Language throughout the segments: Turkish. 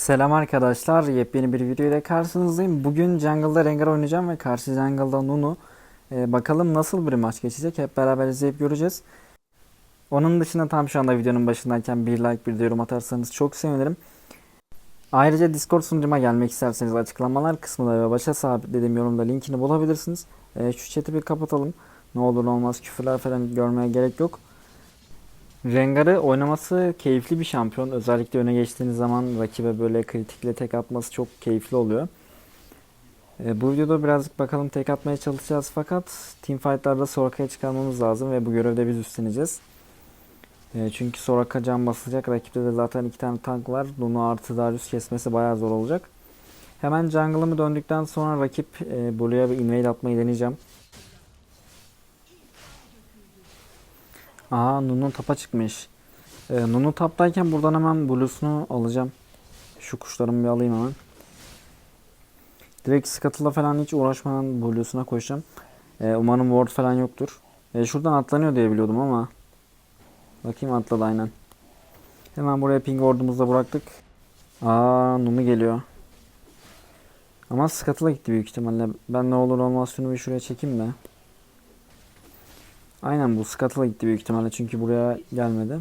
Selam arkadaşlar, yepyeni bir video ile karşınızdayım. Bugün Jungle'da Rengar oynayacağım ve karşı Jungle'da Nunu. Ee, bakalım nasıl bir maç geçecek, hep beraber izleyip göreceğiz. Onun dışında tam şu anda videonun başındayken bir like, bir yorum atarsanız çok sevinirim. Ayrıca Discord sunucuma gelmek isterseniz açıklamalar kısmında ve başa sabitlediğim yorumda linkini bulabilirsiniz. Ee, şu chat'i bir kapatalım. Ne olur ne olmaz küfürler falan görmeye gerek yok. Rengar'ı oynaması keyifli bir şampiyon. Özellikle öne geçtiğiniz zaman rakibe böyle kritikle tek atması çok keyifli oluyor. E, bu videoda birazcık bakalım tek atmaya çalışacağız fakat teamfight'larda Soraka'ya çıkarmamız lazım ve bu görevde biz üstleneceğiz. E, çünkü Soraka can basacak. Rakipte de zaten iki tane tank var. Lunu artı Darius kesmesi bayağı zor olacak. Hemen jungle'ımı döndükten sonra rakip e, bir invade atmayı deneyeceğim. Aa Nunu tapa çıkmış. Ee, Nunu taptayken buradan hemen Blue'sunu alacağım. Şu kuşlarımı bir alayım hemen. Direkt Scuttle'la falan hiç uğraşmadan Blue'suna koşacağım. Ee, umarım ward falan yoktur. Ee, şuradan atlanıyor diye biliyordum ama. Bakayım atladı aynen. Hemen buraya ping ward'umuzu da bıraktık. Aa Nunu geliyor. Ama Scuttle'a gitti büyük ihtimalle. Ben ne olur olmaz şunu bir şuraya çekeyim de. Aynen bu Scuttle'a gitti büyük ihtimalle çünkü buraya gelmedi.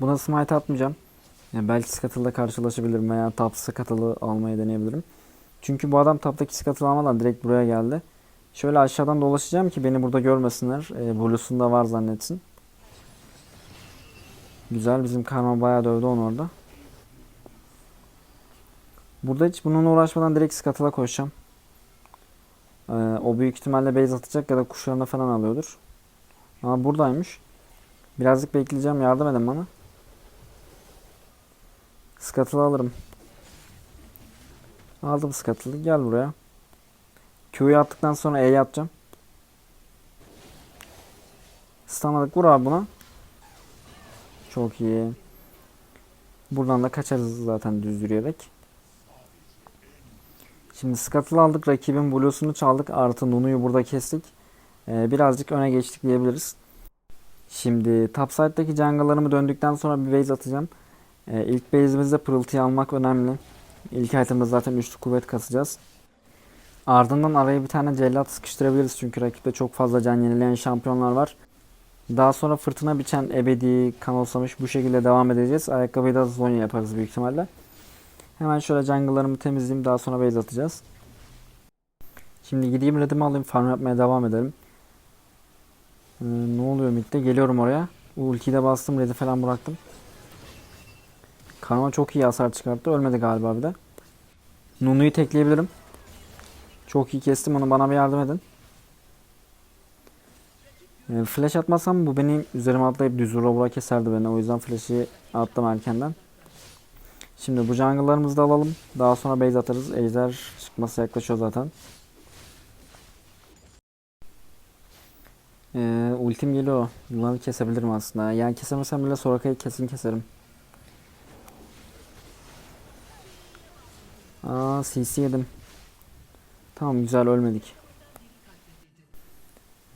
Buna smite atmayacağım. Yani belki Scuttle'da karşılaşabilirim veya top Scuttle'ı almayı deneyebilirim. Çünkü bu adam top'taki Scuttle'ı almadan direkt buraya geldi. Şöyle aşağıdan dolaşacağım ki beni burada görmesinler. E, Blue'sunda var zannetsin. Güzel bizim karma bayağı dövdü onu orada. Burada hiç bununla uğraşmadan direkt Scuttle'a koşacağım. Ee, o büyük ihtimalle base atacak ya da kuşlarına falan alıyordur. Ama buradaymış. Birazcık bekleyeceğim. Yardım edin bana. Scuttle'ı alırım. Aldım Scuttle'ı. Gel buraya. Q'yu attıktan sonra E'yi atacağım. Stunladık. Vur abi buna. Çok iyi. Buradan da kaçarız zaten düz yürüyerek. Şimdi Scuttle'ı aldık. Rakibin Blue'sunu çaldık. Artı Nunu'yu burada kestik. Ee, birazcık öne geçtik diyebiliriz. Şimdi topside'daki jungle'larımı döndükten sonra bir base atacağım. Ee, ilk base'imizde pırıltıyı almak önemli. İlk item'da zaten üçlü kuvvet kasacağız. Ardından araya bir tane cellat sıkıştırabiliriz. Çünkü rakipte çok fazla can yenileyen şampiyonlar var. Daha sonra fırtına biçen ebedi kan olsamış bu şekilde devam edeceğiz. Ayakkabıyı da Zonya yaparız büyük ihtimalle. Hemen şöyle jungle'larımı temizleyeyim. Daha sonra base atacağız. Şimdi gideyim redimi alayım. Farm yapmaya devam edelim. Ee, ne oluyor midde? Geliyorum oraya. Ultiyi de bastım. Red'i falan bıraktım. Karma çok iyi hasar çıkarttı. Ölmedi galiba bir de. Nunu'yu tekleyebilirim. Çok iyi kestim onu. Bana bir yardım edin. Ee, flash atmasam bu benim üzerime atlayıp düz vura keserdi beni. O yüzden flash'i attım erkenden. Şimdi bu jungle'larımızı da alalım. Daha sonra base atarız. Ejder çıkması yaklaşıyor zaten. Ee, ultim geliyor. Yılanı kesebilirim aslında. Yani kesemesem bile Soraka'yı kesin keserim. Aa CC yedim. Tamam güzel ölmedik.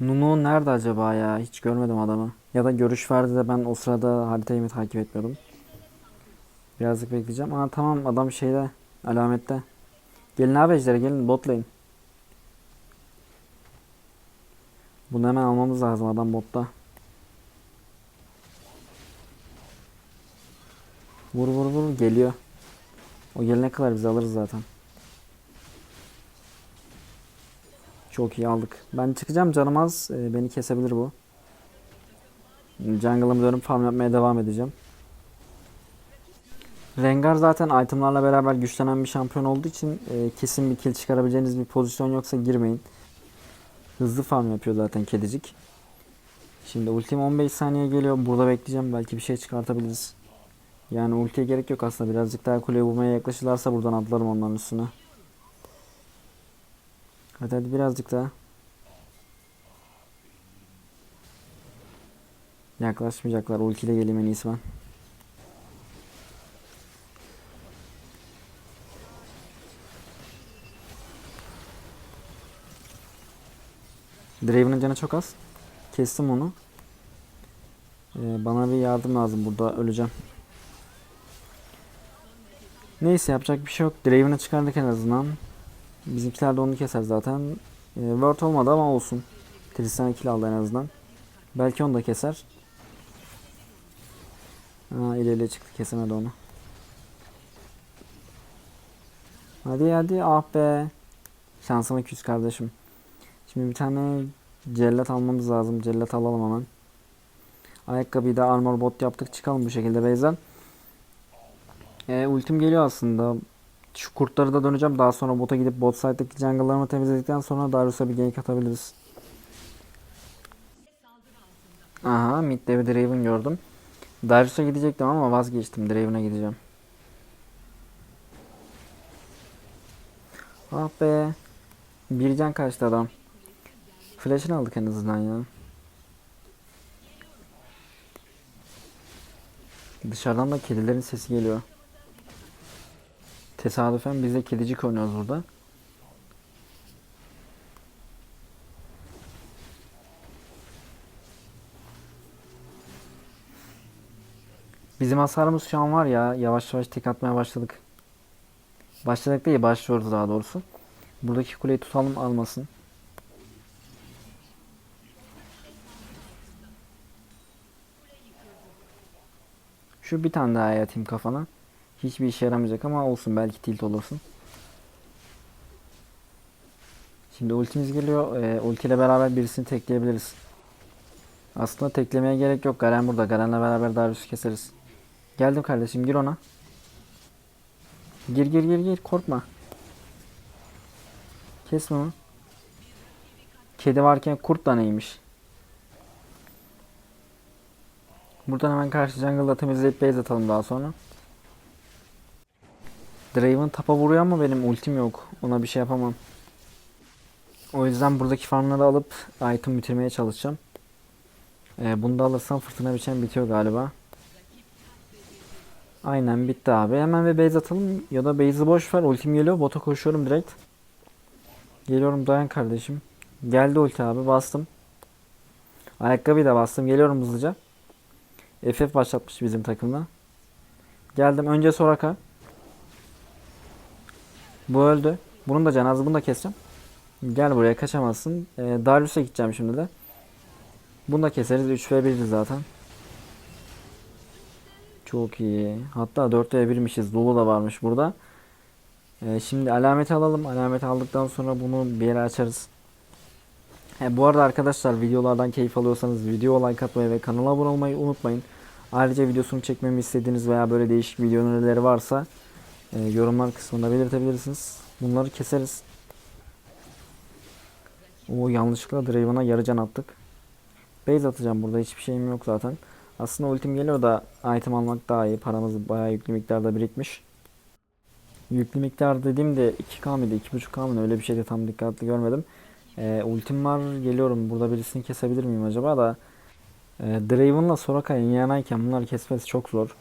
Nunu nerede acaba ya? Hiç görmedim adamı. Ya da görüş verdi de ben o sırada haritayı mı takip etmiyordum. Birazcık bekleyeceğim. Aa tamam adam şeyde alamette. Gelin abi ejdere gelin bot lane. Bunu hemen almamız lazım adam botta. Vur vur vur geliyor. O gelene kadar biz alırız zaten. Çok iyi aldık. Ben çıkacağım canım az. Ee, beni kesebilir bu. Jungle'ımı dönüp farm yapmaya devam edeceğim. Rengar zaten itemlarla beraber güçlenen bir şampiyon olduğu için e, kesin bir kill çıkarabileceğiniz bir pozisyon yoksa girmeyin. Hızlı farm yapıyor zaten kedicik. Şimdi ultim 15 saniye geliyor. Burada bekleyeceğim. Belki bir şey çıkartabiliriz. Yani ultiye gerek yok aslında. Birazcık daha kuleye vurmaya yaklaşırlarsa buradan atlarım onların üstüne. Hadi hadi birazcık daha. Yaklaşmayacaklar. Ultiyle geleyim en iyisi ben. Draven'ın canı çok az. Kestim onu. Ee, bana bir yardım lazım burada öleceğim. Neyse yapacak bir şey yok. Draven'ı çıkardık en azından. Bizimkiler de onu keser zaten. Ee, Word olmadı ama olsun. Tristan kill aldı en azından. Belki onu da keser. Ha ileriye çıktı kesemedi onu. Hadi hadi ah be. Şansıma küs kardeşim. Şimdi bir tane cellat almamız lazım. Cellat alalım hemen. Ayakkabıyı da armor bot yaptık. Çıkalım bu şekilde Beyzen. E, ultim geliyor aslında. Şu kurtları da döneceğim. Daha sonra bota gidip bot side'daki jungle'larımı temizledikten sonra Darius'a bir gank atabiliriz. Aha midde bir Draven gördüm. Darius'a gidecektim ama vazgeçtim. Draven'a gideceğim. Ah be. Bir can kaçtı adam. Flash'ını aldık en azından ya. Dışarıdan da kedilerin sesi geliyor. Tesadüfen biz de kedicik oynuyoruz burada. Bizim hasarımız şu an var ya yavaş yavaş tek atmaya başladık. Başladık değil başlıyoruz daha doğrusu. Buradaki kuleyi tutalım almasın. Şu bir tane daha atayım kafana. Hiçbir işe yaramayacak ama olsun belki tilt olursun. Şimdi ultimiz geliyor. E, ulti ile beraber birisini tekleyebiliriz. Aslında teklemeye gerek yok. Garen burada. Garen'le beraber Darius'u keseriz. Geldim kardeşim gir ona. Gir gir gir gir korkma. Kesme onu. Kedi varken kurt da neymiş? Buradan hemen karşı jungle'da temizleyip base atalım daha sonra. Draven tapa vuruyor ama benim ultim yok. Ona bir şey yapamam. O yüzden buradaki farmları alıp item bitirmeye çalışacağım. Ee, bunu da alırsam fırtına biçen bitiyor galiba. Aynen bitti abi. Hemen bir base atalım ya da base'i boş ver. Ultim geliyor. Bota koşuyorum direkt. Geliyorum dayan kardeşim. Geldi ulti abi bastım. Ayakkabıyı da bastım. Geliyorum hızlıca. FF başlatmış bizim takımda. Geldim önce Soraka. Bu öldü. Bunun da canazı bunu da keseceğim. Gel buraya kaçamazsın. Ee, Darius'a gideceğim şimdi de. Bunu da keseriz. 3 v 1'di zaten. Çok iyi. Hatta 4 v 1'mişiz. Dolu da varmış burada. Ee, şimdi alameti alalım. Alameti aldıktan sonra bunu bir yere açarız. He, bu arada arkadaşlar videolardan keyif alıyorsanız video like atmayı ve kanala abone olmayı unutmayın. Ayrıca videosunu çekmemi istediğiniz veya böyle değişik video önerileri varsa e, yorumlar kısmında belirtebilirsiniz. Bunları keseriz. O yanlışlıkla Draven'a yarı can attık. Base atacağım burada hiçbir şeyim yok zaten. Aslında ultim geliyor da item almak daha iyi. Paramız bayağı yüklü miktarda birikmiş. Yüklü miktar dediğimde 2K mıydı 2.5K mı öyle bir şeyde tam dikkatli görmedim. E, ultim var geliyorum burada birisini kesebilir miyim acaba da. E, Draven'la Soraka yan yanayken bunları kesmesi çok zor.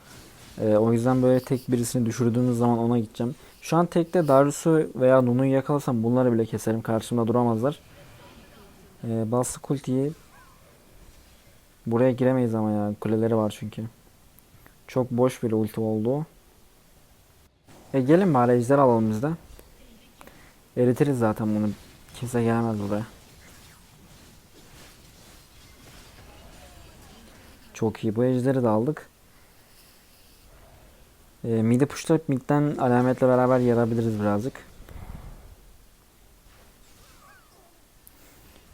E, o yüzden böyle tek birisini düşürdüğümüz zaman ona gideceğim. Şu an tekte Darius'u veya Nunu'yu yakalasam bunları bile keserim. Karşımda duramazlar. E, bastık ultiyi. Buraya giremeyiz ama ya. Kuleleri var çünkü. Çok boş bir ulti oldu. E gelin bari ejder alalım biz de. Eritiriz zaten bunu. Kimse gelemez buraya. Çok iyi. Bu ejderi de aldık. E, midi pushlayıp midden alametle beraber yarabiliriz birazcık.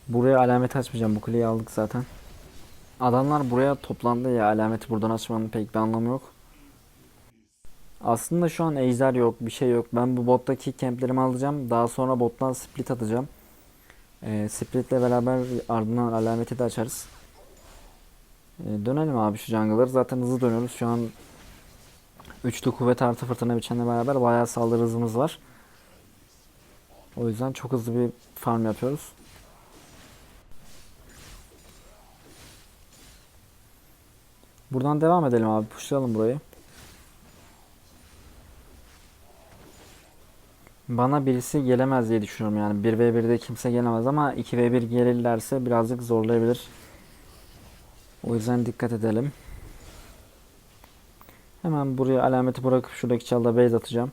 Buraya alamet açmayacağım. Bu kuleyi aldık zaten. Adamlar buraya toplandı ya alameti buradan açmanın pek bir anlamı yok. Aslında şu an ejder yok, bir şey yok. Ben bu bottaki kemplerimi alacağım. Daha sonra bottan split atacağım. E, splitle beraber ardından alameti de açarız. E, dönelim abi şu jungle'ları. Zaten hızlı dönüyoruz. Şu an üçlü kuvvet artı fırtına biçenle beraber bayağı saldırı hızımız var. O yüzden çok hızlı bir farm yapıyoruz. Buradan devam edelim abi. Pushlayalım burayı. Bana birisi gelemez diye düşünüyorum yani 1v1'de kimse gelemez ama 2v1 gelirlerse birazcık zorlayabilir. O yüzden dikkat edelim. Hemen buraya alameti bırakıp şuradaki çalda base atacağım.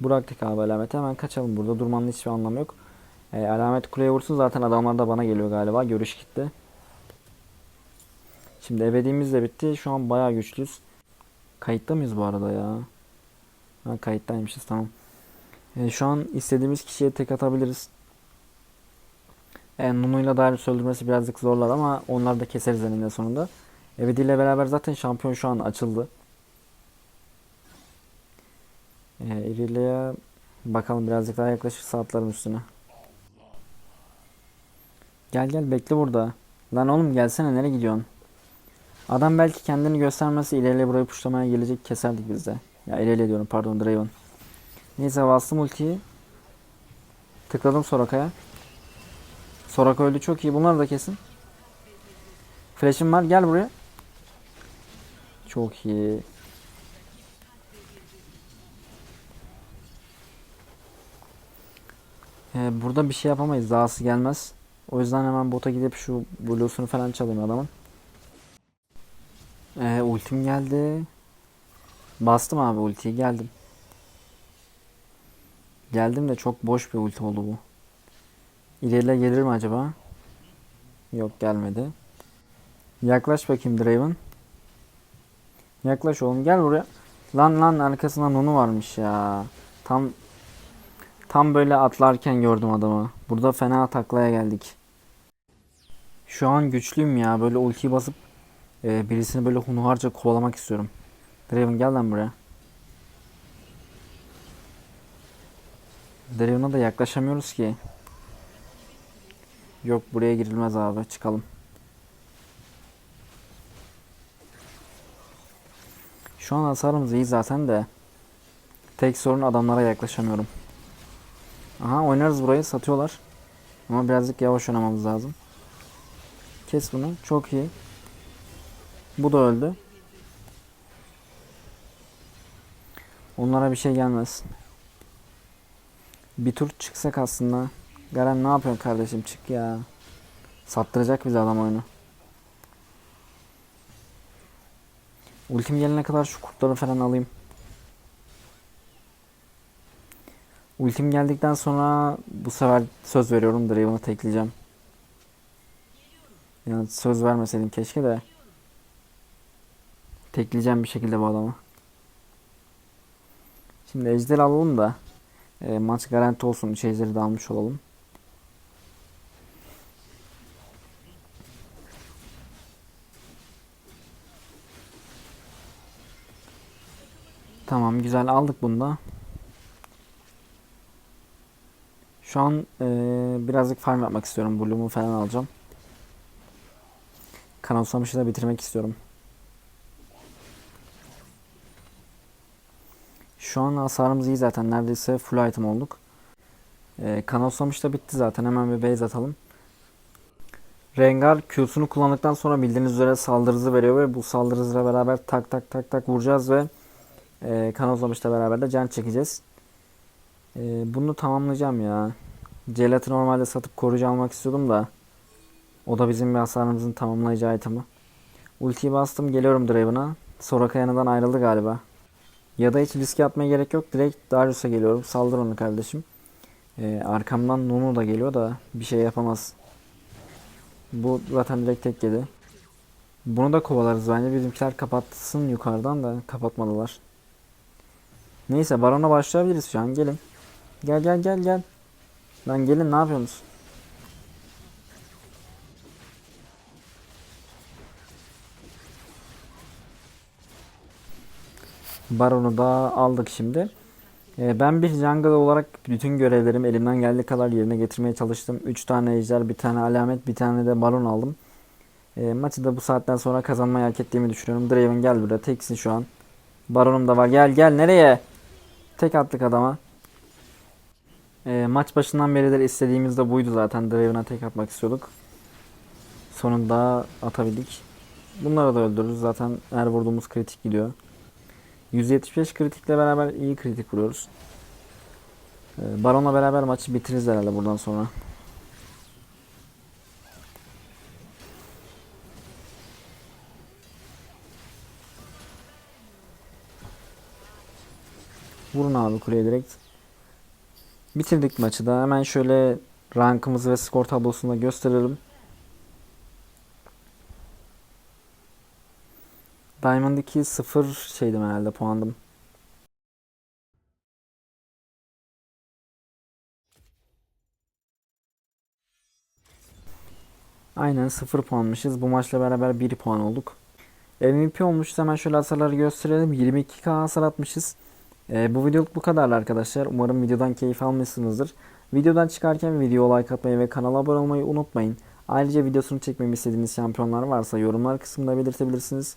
Bıraktık abi alameti. Hemen kaçalım burada. Durmanın hiçbir anlamı yok. E, alamet kuleye vursun zaten adamlar da bana geliyor galiba. Görüş gitti. Şimdi ebediğimiz de bitti. Şu an bayağı güçlüyüz. Kayıtta mıyız bu arada ya? Ha kayıttaymışız tamam. E, şu an istediğimiz kişiye tek atabiliriz. E, Nunu'yla Darius öldürmesi birazcık zorlar ama onları da keseriz eninde sonunda. Ebedi ile beraber zaten şampiyon şu an açıldı. E, İrilia'ya bakalım birazcık daha yaklaşırsa atlarım üstüne. Gel gel bekle burada. Lan oğlum gelsene nereye gidiyorsun? Adam belki kendini göstermesi ileriye burayı puşlamaya gelecek keserdik biz de. Ya ileriye diyorum pardon Draven. Neyse bastım ultiyi. Tıkladım Soraka'ya. Soraka öldü çok iyi. Bunları da kesin. Flash'im var gel buraya. Çok iyi. Ee, burada bir şey yapamayız. Dahası gelmez. O yüzden hemen bota gidip şu blues'unu falan çalayım adamın. Ee, ultim geldi. Bastım abi ultiyi geldim. Geldim de çok boş bir ulti oldu bu. İleriyle gelir mi acaba? Yok gelmedi. Yaklaş bakayım Draven. Yaklaş oğlum gel buraya. Lan lan arkasında Nunu varmış ya. Tam tam böyle atlarken gördüm adamı. Burada fena taklaya geldik. Şu an güçlüyüm ya. Böyle ultiyi basıp e, birisini böyle hunharca kovalamak istiyorum. Draven gel lan buraya. Draven'a da yaklaşamıyoruz ki. Yok buraya girilmez abi. Çıkalım. Şu an hasarımız iyi zaten de. Tek sorun adamlara yaklaşamıyorum. Aha oynarız burayı satıyorlar. Ama birazcık yavaş oynamamız lazım. Kes bunu. Çok iyi. Bu da öldü. Onlara bir şey gelmez. Bir tur çıksak aslında. Garen ne yapıyorsun kardeşim çık ya. Sattıracak bizi adam oyunu. Ultim gelene kadar şu kurtları falan alayım. Ultim geldikten sonra bu sefer söz veriyorum Draven'ı tekleyeceğim. Yani söz vermeseydim keşke de. Tekleyeceğim bir şekilde bu adamı. Şimdi ejder alalım da e, maç garanti olsun. Üç ejderi de almış olalım. Tamam güzel aldık bunu da. Şu an e, birazcık farm yapmak istiyorum. Bloom'u falan alacağım. Kanalsamışı da bitirmek istiyorum. Şu an hasarımız iyi zaten. Neredeyse full item olduk. E, Kanalsamış da bitti zaten. Hemen bir base atalım. Rengar Q'sunu kullandıktan sonra bildiğiniz üzere saldırı hızı veriyor ve bu saldırı hızıyla beraber tak tak tak tak vuracağız ve e, kanozlamışla beraber de can çekeceğiz. E, bunu tamamlayacağım ya. Celat'ı normalde satıp koruyucu almak istiyordum da. O da bizim bir hasarımızın tamamlayacağı itemi. Ultiyi bastım geliyorum Draven'a. Soraka yanından ayrıldı galiba. Ya da hiç riske atmaya gerek yok. Direkt Darius'a geliyorum. Saldır onu kardeşim. E, arkamdan Nunu da geliyor da bir şey yapamaz. Bu zaten direkt tek yedi. Bunu da kovalarız bence. Bizimkiler kapatsın yukarıdan da kapatmadılar. Neyse barona başlayabiliriz şu an. Gelin. Gel gel gel gel. Lan gelin ne yapıyorsunuz? Baronu da aldık şimdi. Ee, ben bir jungle olarak bütün görevlerimi elimden geldiği kadar yerine getirmeye çalıştım. 3 tane ejder, bir tane alamet, bir tane de baron aldım. E, maçı da bu saatten sonra kazanmayı hak ettiğimi düşünüyorum. Draven gel buraya. Teksin şu an. Baronum da var. Gel gel nereye? Tek attık adama. E, maç başından beridir istediğimiz de buydu zaten. Draven'a tek atmak istiyorduk. Sonunda atabildik. Bunları da öldürürüz. Zaten her vurduğumuz kritik gidiyor. 175 kritikle beraber iyi kritik vuruyoruz. Ee, Baron'la beraber maçı bitiririz herhalde buradan sonra. Vurun abi kuleye direkt. Bitirdik maçı da. Hemen şöyle rankımızı ve skor tablosunu da gösterelim. Diamond 2 0 şeydim herhalde puandım. Aynen 0 puanmışız. Bu maçla beraber 1 puan olduk. MVP olmuşuz. Hemen şöyle hasarları gösterelim. 22k hasar atmışız. Ee, bu videoluk bu kadarlı arkadaşlar. Umarım videodan keyif almışsınızdır. Videodan çıkarken videoya like atmayı ve kanala abone olmayı unutmayın. Ayrıca videosunu çekmemi istediğiniz şampiyonlar varsa yorumlar kısmında belirtebilirsiniz.